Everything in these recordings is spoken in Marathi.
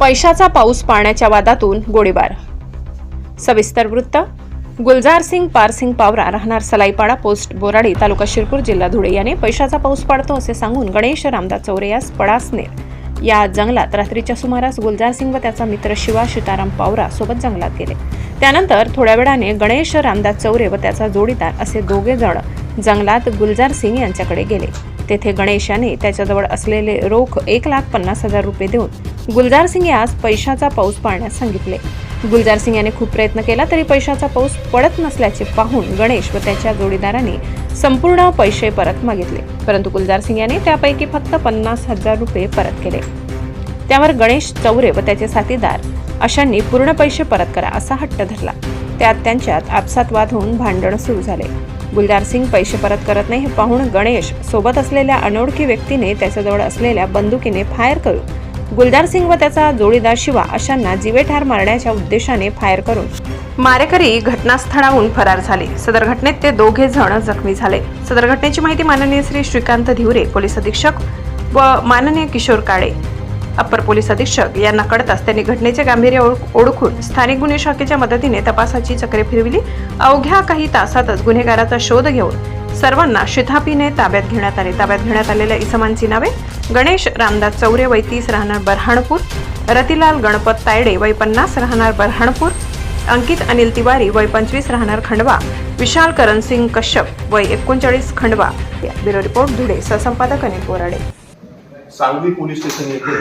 पैशाचा पाऊस पाण्याच्या वादातून गोळीबार. सविस्तर वृत्त गुलजार सिंग पारसिंग पावरा राहणार सलाईपाडा पोस्ट बोराडी तालुका शिरपूर जिल्हा धुळे. याने पैशाचा पाऊस पाडतो असे सांगून गणेश रामदास चौरे यास पडासनेर. या जंगलात रात्रीच्या सुमारास गुलजार सिंग व त्याचा मित्र शिवा सीताराम पावरा सोबत जंगलात गेले. त्यानंतर थोड्या वेळाने गणेश रामदास चौरे व त्याचा जोडीदार असे दोघे जण जंगलात गुलजार सिंग यांच्याकडे गेले. तेथे गणेश याने त्याच्याजवळ असलेले रोख एक लाख पन्नास हजार रुपये देऊन गुलजार सिंग यास पैशाचा पाऊस पाळण्यास सांगितले. गुलजार सिंग याने खूप प्रयत्न केला तरी पैशाचा पाऊस पडत नसल्याचे पाहून गणेश व त्याच्या जोडीदाराने संपूर्ण पैसे परत मागितले. परंतु गुलजार सिंग याने त्यापैकी फक्त पन्नास हजार रुपये परत केले. त्यावर गणेश चौरे व त्याचे साथीदार अशांनी पूर्ण पैसे परत करा असा हट्ट धरला. त्यात त्यांच्यात आपसात वाद होऊन भांडण सुरू झाले. गुलजार सिंग पैसे परत करत नाही हे पाहून गणेश सोबत असलेल्या अनोळखी व्यक्तीने त्याच्याजवळ असलेल्या बंदुकीने फायर करून गुलजार सिंग व त्याचा जोडीदार शिवा अशांना जीवेठार मारण्याच्या उद्देशाने फायर करून मारेकरी घटनास्थळाहून फरार झाले. सदर घटनेत ते दोघे जण जखमी झाले. सदर घटनेची माहिती माननीय श्री श्रीकांत धिवरे पोलीस अधीक्षक व माननीय किशोर काळे. अप्पर पोलीस अधीक्षक यांना कळताच त्यांनी घटनेचे गांभीर्य ओळख- ओळखून स्थानिक गुन्हे शाखेच्या मदतीने तपासाची चक्रे फिरविली. अवघ्या काही तासातच गुन्हेगाराचा शोध घेऊन सर्वांना शिथापीने ताब्यात घेण्यात आले. ताब्यात घेण्यात आलेल्या इसमांची नावे गणेश रामदास चौरे वय तीस राहणार बरहाणपूर रतिलाल गणपत तायडे वय पन्नास राहणार बरहाणपूर अंकित अनिल तिवारी वय पंचवीस राहणार खंडवा विशाल करणसिंग कश्यप वय एकोणचाळीस खंडवा. ब्युरो रिपोर्ट धुळे सहसंपादक अनिल बोराडे सांगवी पोलीस स्टेशन येथे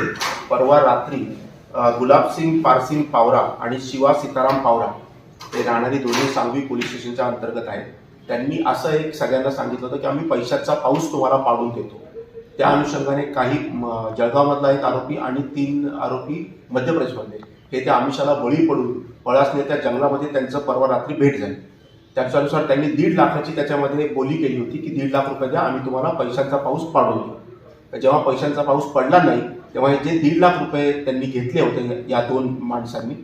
परवा रात्री गुलाबसिंग पारसिंग पावरा आणि शिवा सीताराम पावरा हे राहणारी दोन्ही सांगवी पोलीस स्टेशनच्या अंतर्गत आहेत. त्यांनी असं एक सगळ्यांना सांगितलं होतं की आम्ही पैशाचा पाऊस तुम्हाला पाडून देतो. त्या अनुषंगाने काही जळगावमधला एक आरोपी आणि तीन आरोपी मध्य प्रदेशमधले. हे त्या आमिषाला बळी पडून पळासने त्या जंगलामध्ये त्यांचं परवा रात्री भेट झाली. त्याच्यानुसार त्यांनी दीड लाखाची त्याच्यामध्ये बोली केली होती की दीड लाख रुपये द्या आम्ही तुम्हाला पैशांचा पाऊस पाडून देऊ. जेव्हा पैशांचा पाऊस पडला नाही तेव्हा हे जे दीड लाख रुपये त्यांनी घेतले होते या दोन माणसांनी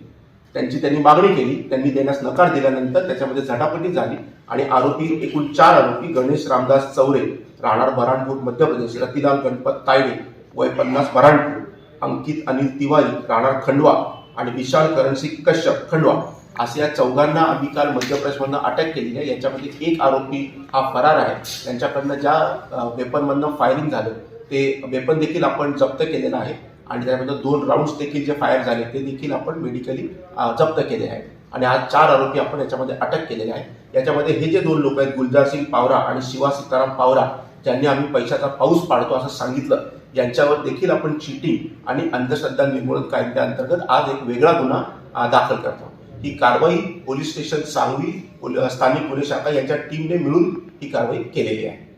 त्यांची त्यांनी मागणी केली त्यांनी देण्यास नकार दिल्यानंतर त्याच्यामध्ये झटापटी झाली आणि आरोपी एकूण चार आरोपी गणेश रामदास चौरे राहणार बराणपूर मध्य प्रदेश रतिलाल गणपत तायडे वय पन्नास बऱ्हाणपूर अंकित अनिल तिवारी राहणार खंडवा आणि विशाल करणसिंग कश्यप खंडवा. असे या चौघांना आम्ही काल मध्य प्रदेशमधनं अटक केली आहे. याच्यामध्ये एक आरोपी हा फरार आहे. त्यांच्याकडनं ज्या वेपनमधनं फायरिंग झालं ते वेपन देखील आपण जप्त केलेलं आहे. आणि त्यानंतर दोन राऊंड्स देखील जे फायर झाले ते देखील आपण मेडिकली जप्त केले आहे आणि आज चार आरोपी आपण याच्यामध्ये अटक केलेले आहे याच्यामध्ये हे जे दोन लोक आहेत गुलजार सिंग पावरा आणि शिवा सीताराम पावरा ज्यांनी आम्ही पैशाचा पाऊस पाडतो असं सांगितलं यांच्यावर देखील आपण चिटिंग आणि अंधश्रद्धा निर्मूलन कायद्याअंतर्गत आज एक वेगळा गुन्हा दाखल करतो. ही कारवाई पोलीस स्टेशन सांगवी पोल- स्थानिक पोलीस शाखा यांच्या टीमने मिळून ही कारवाई केलेली आहे.